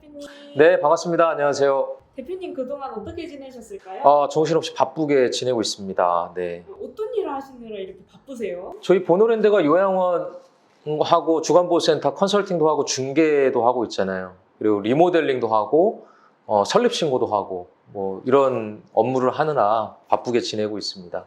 대표님. 네, 반갑습니다. 안녕하세요. 대표님 그동안 어떻게 지내셨을까요? 아, 정신없이 바쁘게 지내고 있습니다. 네. 어떤 일을 하시느라 이렇게 바쁘세요? 저희 보노랜드가 요양원 하고 주간보호센터 컨설팅도 하고 중개도 하고 있잖아요. 그리고 리모델링도 하고 어, 설립 신고도 하고 뭐 이런 업무를 하느라 바쁘게 지내고 있습니다.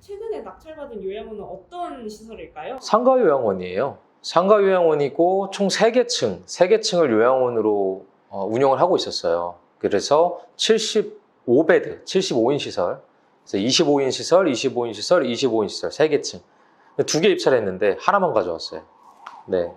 최근에 낙찰받은 요양원은 어떤 시설일까요? 상가 요양원이에요. 상가 요양원이고 총 3개 층, 3개 층을 요양원으로 어, 운영을 하고 있었어요. 그래서 75베드, 75인 시설, 그래서 25인 시설, 25인 시설, 25인 시설 3개 층. 두 개 입찰을 했는데 하나만 가져왔어요. 네.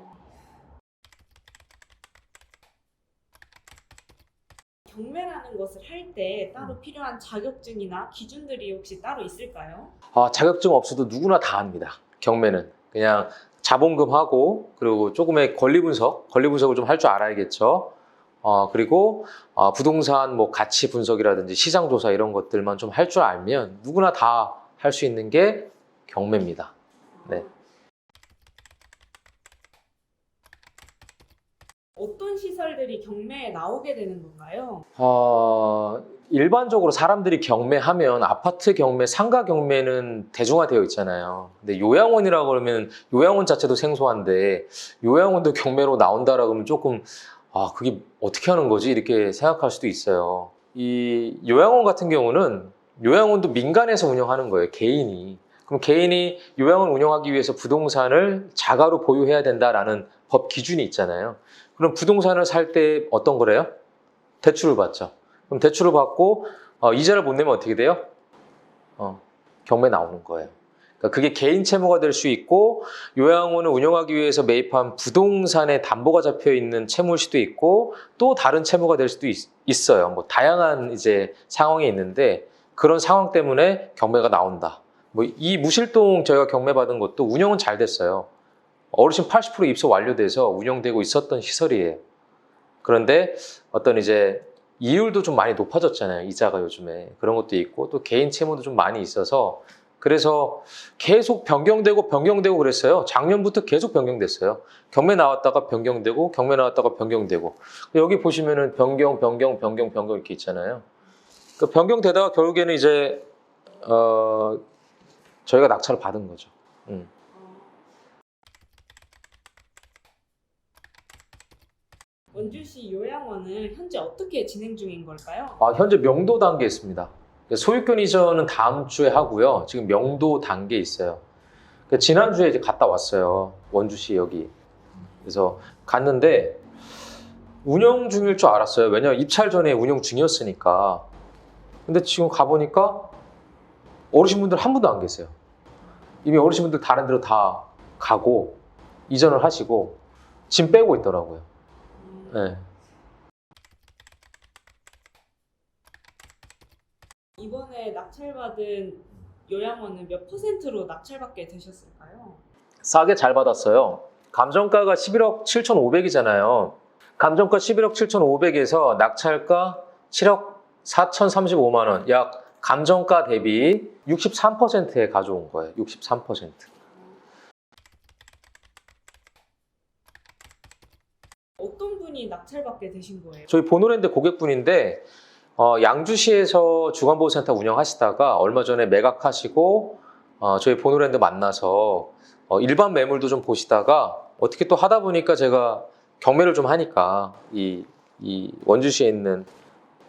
경매라는 것을 할 때 따로 필요한 자격증이나 기준들이 혹시 따로 있을까요? 아, 자격증 없어도 누구나 다 합니다. 경매는. 그냥 자본금하고 그리고 조금의 권리 분석, 권리 분석을 좀 할 줄 알아야겠죠. 어, 그리고 어, 부동산 뭐 가치 분석이라든지 시장 조사 이런 것들만 좀 할 줄 알면 누구나 다 할 수 있는 게 경매입니다. 네. 어떤 시설들이 경매에 나오게 되는 건가요? 어, 일반적으로 사람들이 경매하면 아파트 경매, 상가 경매는 대중화되어 있잖아요. 근데 요양원이라고 그러면 요양원 자체도 생소한데 요양원도 경매로 나온다라고 하면 조금 아, 그게 어떻게 하는 거지? 이렇게 생각할 수도 있어요. 이 요양원 같은 경우는 요양원도 민간에서 운영하는 거예요. 개인이. 그럼 개인이 요양원 운영하기 위해서 부동산을 자가로 보유해야 된다라는 법 기준이 있잖아요. 그럼 부동산을 살 때 어떤 거래요? 대출을 받죠. 그럼 대출을 받고 어, 이자를 못 내면 어떻게 돼요? 어, 경매 나오는 거예요. 그러니까 그게 개인 채무가 될 수 있고 요양원을 운영하기 위해서 매입한 부동산에 담보가 잡혀 있는 채무일 수도 있고 또 다른 채무가 될 수도 있, 있어요. 뭐 다양한 이제 상황이 있는데 그런 상황 때문에 경매가 나온다. 뭐 이 무실동 저희가 경매 받은 것도 운영은 잘 됐어요. 어르신 80% 입소 완료돼서 운영되고 있었던 시설이에요. 그런데 어떤 이제 이율도 좀 많이 높아졌잖아요. 이자가 요즘에. 그런 것도 있고 또 개인 채무도 좀 많이 있어서 그래서 계속 변경되고 변경되고 그랬어요. 작년부터 계속 변경됐어요. 경매 나왔다가 변경되고 경매 나왔다가 변경되고 여기 보시면은 변경 변경 변경 변경 이렇게 있잖아요. 그 변경되다가 결국에는 이제 어 저희가 낙찰을 받은 거죠. 음. 원주시 요양원은 현재 어떻게 진행 중인 걸까요? 아, 현재 명도 단계에 있습니다. 소유권 이전은 다음 주에 하고요. 지금 명도 단계에 있어요. 그 지난주에 이제 갔다 왔어요. 원주시 여기. 그래서 갔는데 운영 중일 줄 알았어요. 왜냐면 입찰 전에 운영 중이었으니까. 근데 지금 가보니까 어르신분들 한 분도 안 계세요. 이미 어르신분들 다른 데로 다 가고 이전을 하시고 짐 빼고 있더라고요. 음, 네. 이번에 낙찰받은 요양원은 몇 퍼센트로 낙찰받게 되셨을까요? 싸게 잘 받았어요. 감정가가 11억 7,500이잖아요. 감정가 11억 7,500에서 낙찰가 7억 4,035만 원. 약 감정가 대비 63%에 가져온 거예요. 63%. 낙찰받게 되신 거예요? 저희 보노랜드 고객분인데 어, 양주시에서 주간보호센터 운영하시다가 얼마 전에 매각하시고 어, 저희 보노랜드 만나서 어, 일반 매물도 좀 보시다가 어떻게 또 하다 보니까 제가 경매를 좀 하니까 이, 이 원주시에 있는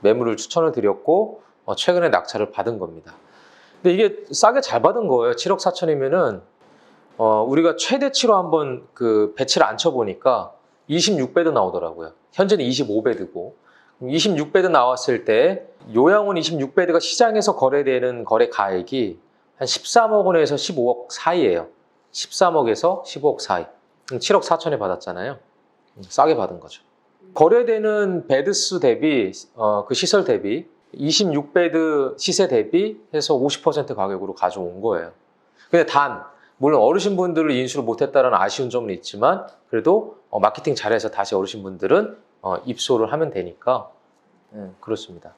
매물을 추천을 드렸고 어, 최근에 낙찰을 받은 겁니다. 근데 이게 싸게 잘 받은 거예요. 7억 4천이면은 어, 우리가 최대치로 한번 그 배치를 안 쳐보니까 26배도 나오더라고요. 현재는 25배드고 26배드 나왔을 때 요양원 26배드가 시장에서 거래되는 거래 가액이 한 13억 원에서 15억 사이예요. 13억에서 15억 사이. 7억 4천에 받았잖아요. 음, 싸게 받은 거죠. 거래되는 베드수 대비 어, 그 시설 대비 26배드 시세 대비 해서 50% 가격으로 가져온 거예요. 근데 단 물론 어르신분들을 인수를 못했다는 아쉬운 점은 있지만 그래도 어, 마케팅 잘해서 다시 어르신분들은 어, 입소를 하면 되니까 예, 그렇습니다.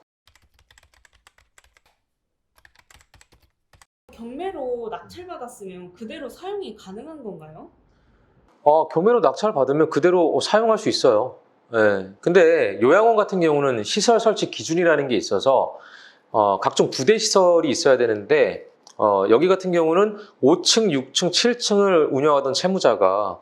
경매로 낙찰받았으면 그대로 사용이 가능한 건가요? 어, 경매로 낙찰 받으면 그대로 사용할 수 있어요. 예. 근데 요양원 같은 경우는 시설 설치 기준이라는 게 있어서 어, 각종 부대 시설이 있어야 되는데 어, 여기 같은 경우는 5층, 6층, 7층을 운영하던 채무자가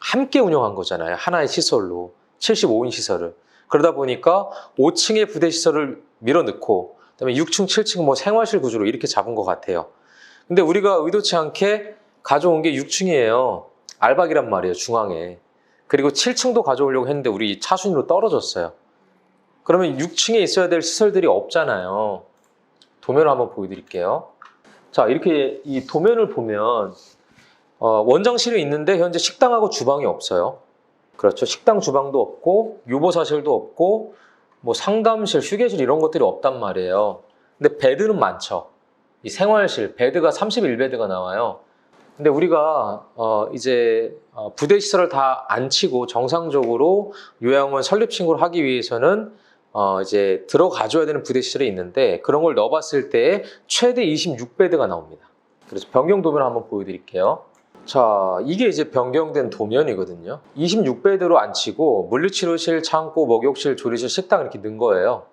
함께 운영한 거잖아요. 하나의 시설로 75인 시설을 그러다 보니까 5층의 부대 시설을 밀어넣고 그다음에 6층, 7층 뭐 생활실 구조로 이렇게 잡은 것 같아요. 근데 우리가 의도치 않게 가져온 게 6층이에요. 알박이란 말이에요, 중앙에. 그리고 7층도 가져오려고 했는데 우리 차순위로 떨어졌어요. 그러면 6층에 있어야 될 시설들이 없잖아요. 도면을 한번 보여드릴게요. 자, 이렇게 이 도면을 보면 어, 원장실이 있는데 현재 식당하고 주방이 없어요. 그렇죠. 식당, 주방도 없고 유보사실도 없고 뭐 상담실, 휴게실 이런 것들이 없단 말이에요. 근데 베드는 많죠. 이 생활실, 베드가 31베드가 나와요. 근데 우리가 어 이제 어 부대 시설을 다 안 치고 정상적으로 요양원 설립 신고를 하기 위해서는 어 이제 들어가줘야 되는 부대 시설이 있는데 그런 걸 넣어봤을 때 최대 26베드가 나옵니다. 그래서 변경 도면 한번 보여드릴게요. 자, 이게 이제 변경된 도면이거든요. 26베드로 안 치고 물리치료실, 창고, 목욕실, 조리실, 식당 이렇게 넣은 거예요.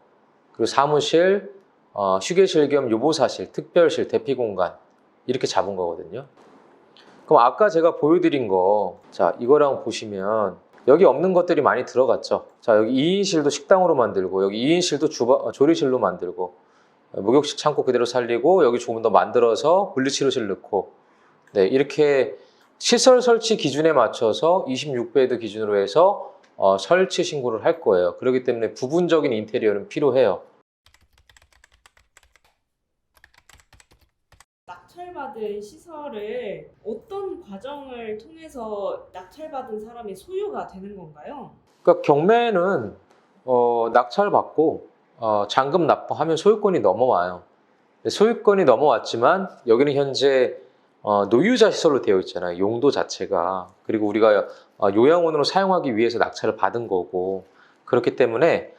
그리고 사무실, 어, 휴게실 겸 요보사실, 특별실, 대피공간 이렇게 잡은 거거든요. 그럼 아까 제가 보여드린 거, 자, 이거랑 보시면 여기 없는 것들이 많이 들어갔죠. 자, 여기 2인실도 식당으로 만들고, 여기 2인실도 주방, 어, 조리실로 만들고, 어, 목욕실 창고 그대로 살리고, 여기 조금 더 만들어서 물리치료실 넣고, 네, 이렇게 시설 설치 기준에 맞춰서 26베드 기준으로 해서 어, 설치 신고를 할 거예요. 그렇기 때문에 부분적인 인테리어는 필요해요. 낙찰받은 시설을 어떤 과정을 통해서 낙찰받은 사람이 소유가 되는 건가요? 그러니까 경매는 어, 낙찰 받고 어, 잔금 납부하면 소유권이 넘어와요. 소유권이 넘어왔지만 여기는 현재 어, 노유자 시설로 되어 있잖아요. 용도 자체가 그리고 우리가 어, 요양원으로 사용하기 위해서 낙찰을 받은 거고 그렇기 때문에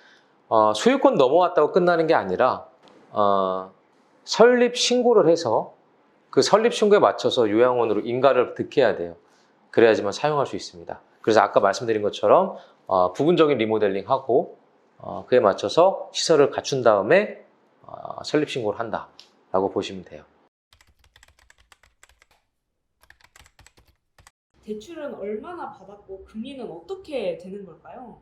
어, 소유권 넘어왔다고 끝나는 게 아니라 어, 설립 신고를 해서 그 설립 신고에 맞춰서 요양원으로 인가를 득해야 돼요. 그래야지만 사용할 수 있습니다. 그래서 아까 말씀드린 것처럼 어, 부분적인 리모델링하고 어, 그에 맞춰서 시설을 갖춘 다음에 어, 설립 신고를 한다라고 보시면 돼요. 대출은 얼마나 받았고 금리는 어떻게 되는 걸까요?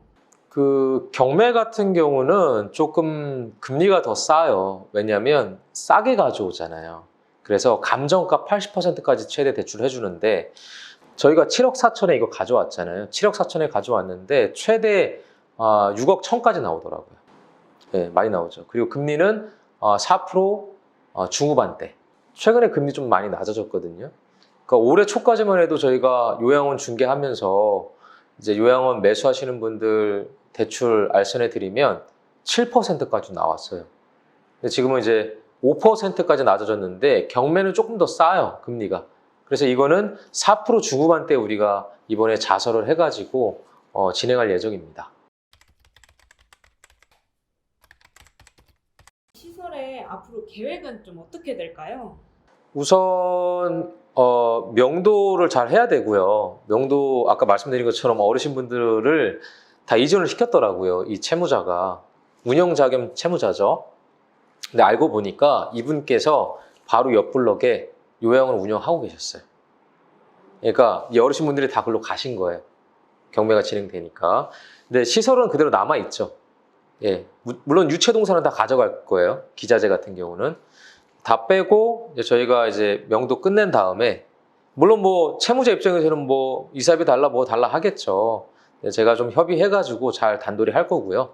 그 경매 같은 경우는 조금 금리가 더 싸요. 왜냐하면 싸게 가져오잖아요. 그래서 감정가 80%까지 최대 대출을 해주는데 저희가 7억 4천에 이거 가져왔잖아요. 7억 4천에 가져왔는데 최대 아, 6억 1천까지 나오더라고요. 네, 많이 나오죠. 그리고 금리는 어, 4% 어, 중후반대. 최근에 금리 좀 많이 낮아졌거든요. 그러니까 올해 초까지만 해도 저희가 요양원 중개하면서 이제 요양원 매수하시는 분들 대출 알선해 드리면 7%까지 나왔어요. 근데 지금은 이제 5%까지 낮아졌는데 경매는 조금 더 싸요 금리가. 그래서 이거는 4% 중후반대 우리가 이번에 자설을 해가지고 어, 진행할 예정입니다. 시설의 앞으로 계획은 좀 어떻게 될까요? 우선 어, 명도를 잘 해야 되고요. 명도 아까 말씀드린 것처럼 어르신분들을 다 이전을 시켰더라고요. 이 채무자가 운영자 겸 채무자죠. 근데 알고 보니까 이분께서 바로 옆 블럭에 요양을 운영하고 계셨어요. 그러니까 이 어르신분들이 다 글로 가신 거예요. 경매가 진행되니까. 근데 시설은 그대로 남아 있죠. 예, 무- 물론 유체동산은 다 가져갈 거예요. 기자재 같은 경우는 다 빼고 저희가 이제 명도 끝낸 다음에 물론 뭐 채무자 입장에서는 뭐 이사비 달라 뭐 달라 하겠죠. 제가 좀 협의해가지고 잘 단돌이 할 거고요.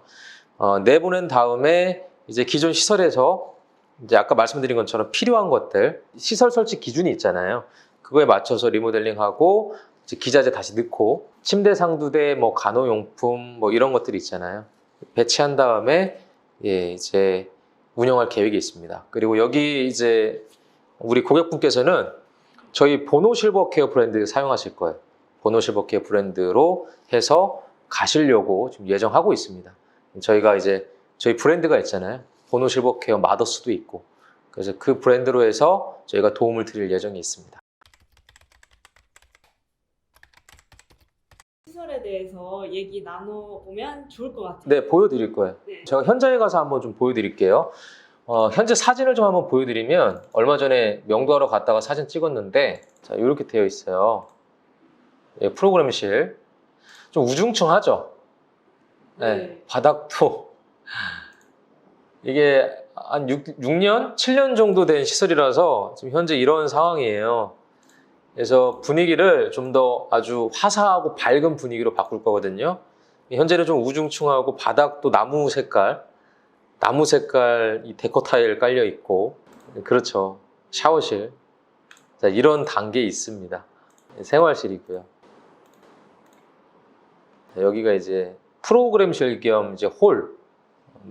어, 내보낸 다음에 이제 기존 시설에서 이제 아까 말씀드린 것처럼 필요한 것들 시설 설치 기준이 있잖아요. 그거에 맞춰서 리모델링하고 기자재 다시 넣고 침대 상두대 뭐 간호용품 뭐 이런 것들이 있잖아요. 배치한 다음에 예 이제 운영할 계획이 있습니다. 그리고 여기 이제 우리 고객분께서는 저희 보노 실버 케어 브랜드 사용하실 거예요. 보노 실버 케어 브랜드로 해서 가시려고 지금 예정하고 있습니다. 저희가 이제 저희 브랜드가 있잖아요. 보노 실버 케어 마더스도 있고 그래서 그 브랜드로 해서 저희가 도움을 드릴 예정이 있습니다. 시설에 대해서 얘기 나눠보면 좋을 것 같아요. 네, 보여드릴 거예요. 네. 제가 현장에 가서 한번 좀 보여드릴게요. 어, 현재 사진을 좀 한번 보여드리면 얼마 전에 명도하러 갔다가 사진 찍었는데 자 이렇게 되어 있어요. 예, 프로그램실 좀 우중충하죠. 네, 네. 바닥도 이게 한 6, 6년, 7년 정도 된 시설이라서 지금 현재 이런 상황이에요. 그래서 분위기를 좀 더 아주 화사하고 밝은 분위기로 바꿀 거거든요. 현재는 좀 우중충하고 바닥도 나무 색깔, 나무 색깔 이 데코 타일 깔려 있고 그렇죠. 샤워실. 자, 이런 단계 있습니다. 생활실이고요. 자, 여기가 이제 프로그램실 겸 이제 홀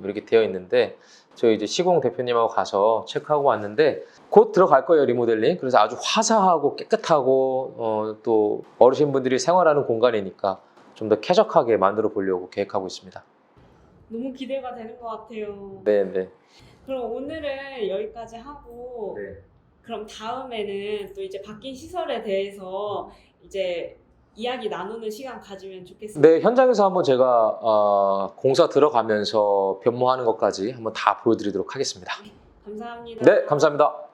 이렇게 되어 있는데 저희 이제 시공 대표님하고 가서 체크하고 왔는데 곧 들어갈 거예요 리모델링. 그래서 아주 화사하고 깨끗하고 어, 또 어르신분들이 생활하는 공간이니까 좀 더 쾌적하게 만들어 보려고 계획하고 있습니다. 너무 기대가 되는 것 같아요. 네, 네. 그럼 오늘은 여기까지 하고 네. 그럼 다음에는 또 이제 바뀐 시설에 대해서 이제 이야기 나누는 시간 가지면 좋겠습니다. 네, 현장에서 한번 제가 어, 공사 들어가면서 변모하는 것까지 한번 다 보여드리도록 하겠습니다. 감사합니다. 네, 감사합니다.